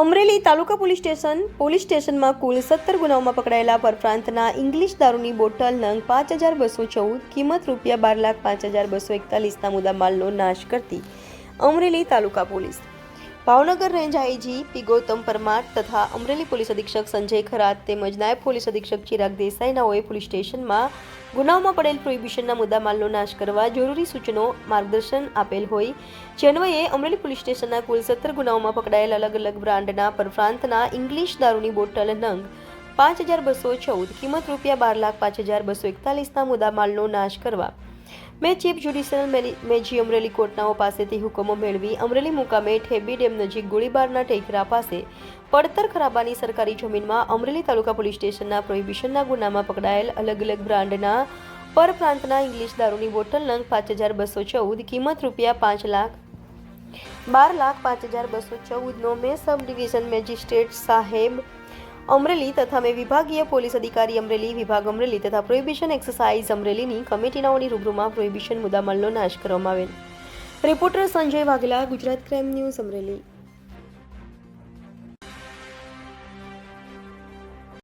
અમરેલી તાલુકા police station, police સ્ટેશનમાં કુલ સત્તર ગુનાઓમાં પકડાયેલા પરપ્રાંતના ઇંગ્લિશ દારૂની બોટલ નંગ પાંચ હજાર બસો ચૌદ, કિંમત રૂપિયા બાર લાખ પાંચ હજાર બસો એકતાલીસના મુદ્દામાલનો નાશ કરતી અમરેલી તાલુકા police. Bhavnagar range IG P Gautam Parmar તથા અમરેલી પોલીસ અધિક્ષક સંજય ખરાત તેમજ નાયબ પોલીસ અધિક્ષક ચિરાગ દેસાઈનાઓએ પોલીસ સ્ટેશનમાં ગુનાઓમાં પડેલ પ્રોહિબિશનના મુદ્દામાલનો નાશ કરવા જરૂરી સૂચનો, માર્ગદર્શન આપેલ હોય. જે અમરેલી પોલીસ સ્ટેશનના કુલ સત્તર ગુનાઓમાં પકડાયેલ અલગ અલગ બ્રાન્ડના પરપ્રાંતના ઇંગ્લિશ દારૂની બોટલ નંગ પાંચ હજાર બસો ચૌદ, કિંમત રૂપિયા બાર લાખ પાંચ હજાર બસો એકતાલીસના મુદ્દામાલનો નાશ કરવા મેં ચીફ જ્યુડિશિયલ મેજી અમરેલી કોર્ટનાઓ પાસેથી હુકમો મેળવી અમરેલી મુકામે ઠેબી ડેમ નજીક ગોળીબારના ટેકરા પાસે પડતર ખરાબાની સરકારી જમીનમાં અમરેલી તાલુકા પોલીસ સ્ટેશનના પ્રોહિબિશનના ગુનામાં પકડાયેલ અલગ અલગ બ્રાન્ડના પરપ્રાંતના ઇંગ્લિશ દારૂની બોટલ નંગ પાંચ હજાર બસો ચૌદ, કિંમત રૂપિયા પાંચ લાખ, બાર લાખ પાંચ હજાર બસો ચૌદનો મેં સબ ડિવિઝન મેજિસ્ટ્રેટ સાહેબ અમરેલી તથા મેં વિભાગીય પોલીસ અધિકારી અમરેલી, વિભાગ અમરેલી તથા પ્રોહિબિશન એક્સરસાઇઝ અમરેલીની કમિટીનાઓની રૂબરૂમાં પ્રોહિબિશન મુદ્દામાલનો નાશ કરવામાં આવેલ. Reporter Sanjay Vaghela, Gujarat crime news Amreli.